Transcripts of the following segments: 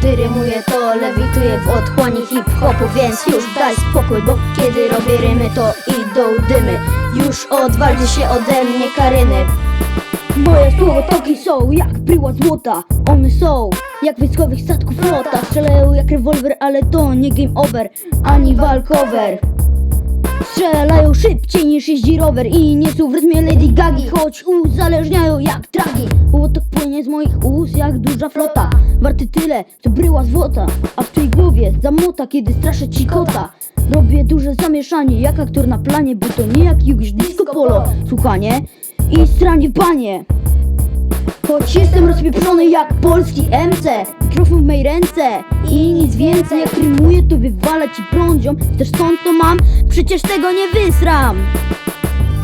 gdy rymuję to lewituję w otchłani hip-hopu Więc już daj spokój, bo kiedy robię rymy to idą dymy. Już odwalcie się ode mnie karyny. Moje słowotoki są jak bryła złota. One są jak wojskowych statków flota. Strzelają jak rewolwer, ale to nie game over Ani walkover Strzelają szybciej niż jeździ rower I nie są w rytmie Lady Gagi Choć uzależniają jak tragi. Łotok płynie z moich ust jak duża flota Warty tyle, co bryła złota A w twojej głowie zamota, kiedy straszę ci kota. Robię duże zamieszanie jak aktor na planie Bo to nie jak Jugisz Disco Polo. Słuchanie i stranie w banie. Choć jestem rozpieprzony jak polski MC Mikrofon w mej ręce i nic więcej. Jak rymuję to wywala ci prądzią Też stąd to mam, przecież tego nie wysram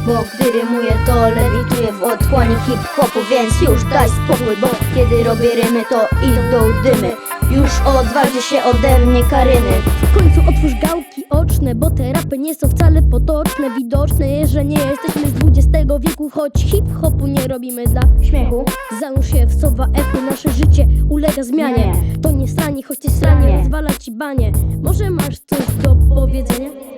bo gdy rymuję to lewituję w otchłani hip-hopu Więc już daj spokój, bo kiedy robię rymy to idą dymy Już odwalcie się ode mnie karyny W końcu otwórz gałki oczne, bo te rapy nie są wcale potoczne Widoczne, że nie jesteśmy z XX wieku, choć hip-hopu nie robimy dla Śmiechu? Zanurz się w sowa echu, nasze życie ulega zmianie Nie. To nie strani, choć ty stranie Nie. rozwala ci banie Może masz coś do powiedzenia?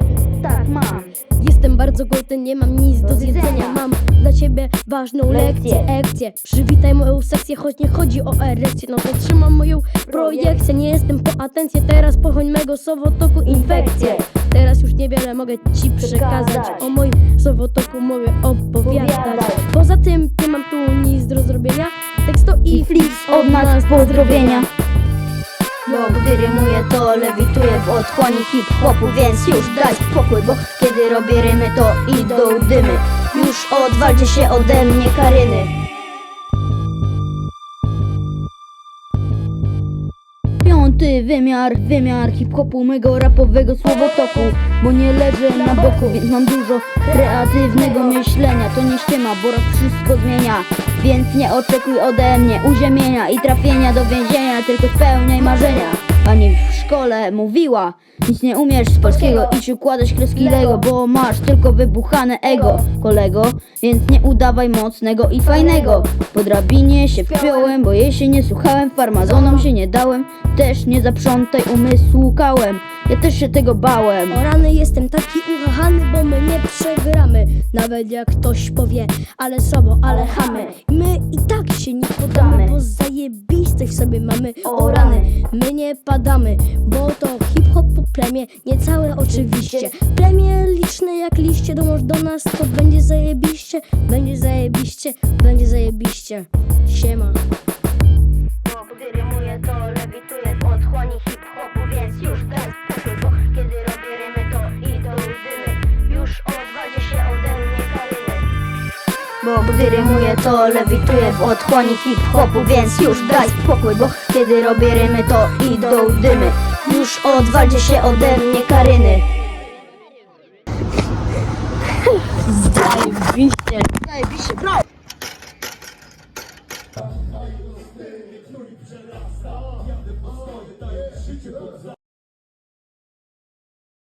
Tak, mam. Jestem bardzo głodny, nie mam nic do zjedzenia. Mam dla ciebie ważną lekcję, Lekcję. ekcję Przywitaj moją sekcję, choć nie chodzi o erekcję. No to trzymam moją projekcję. Nie jestem po atencję, teraz pochoń mego sowotoku infekcję. Teraz już niewiele mogę ci przekazać. O moim sowotoku mogę opowiadać. Opowiadać. Poza tym nie mam tu nic do zrobienia. Teksto i I flips od nas pozdrowienia bo gdy rymuję to lewituję w otchłani hip-hopu Więc już daj spokój, bo kiedy robię rymy to idą dymy. Już odwalcie się ode mnie karyny Piąty wymiar, wymiar hip-hopu mego rapowego słowotoku Bo nie leżę na boku, więc mam dużo kreatywnego myślenia To nie ściema, bo rap wszystko zmienia Więc nie oczekuj ode mnie uziemienia i trafienia do więzienia Tylko spełniaj marzenia Pani w szkole mówiła Nic nie umiesz z polskiego Idź układać kreski Lego. Bo masz tylko wybuchane ego Kolego, więc nie udawaj mocnego i fajnego. Po drabinie się wpiąłem Bo jej się nie słuchałem Farmazonom się nie dałem Też nie zaprzątaj umysłu kałem Ja też się tego bałem. O rany jestem taki uchachany, bo my nie przegramy. Nawet jak ktoś powie, ale słabo, ale chamy. My i tak się nie podamy, bo zajebistość w sobie mamy. O rany, my nie padamy, bo to hip-hopu plemię Niecałe oczywiście, plemię liczne jak liście Dołącz do nas, to będzie zajebiście Będzie zajebiście, będzie zajebiście. Siema gdy rymuję to lewituję w otchłani hip-hopu Więc już daj spokój, bo kiedy robię rymy to idą dymy. Już odwalcie się ode mnie karyny. Zajebiście. Zajebiście, bro!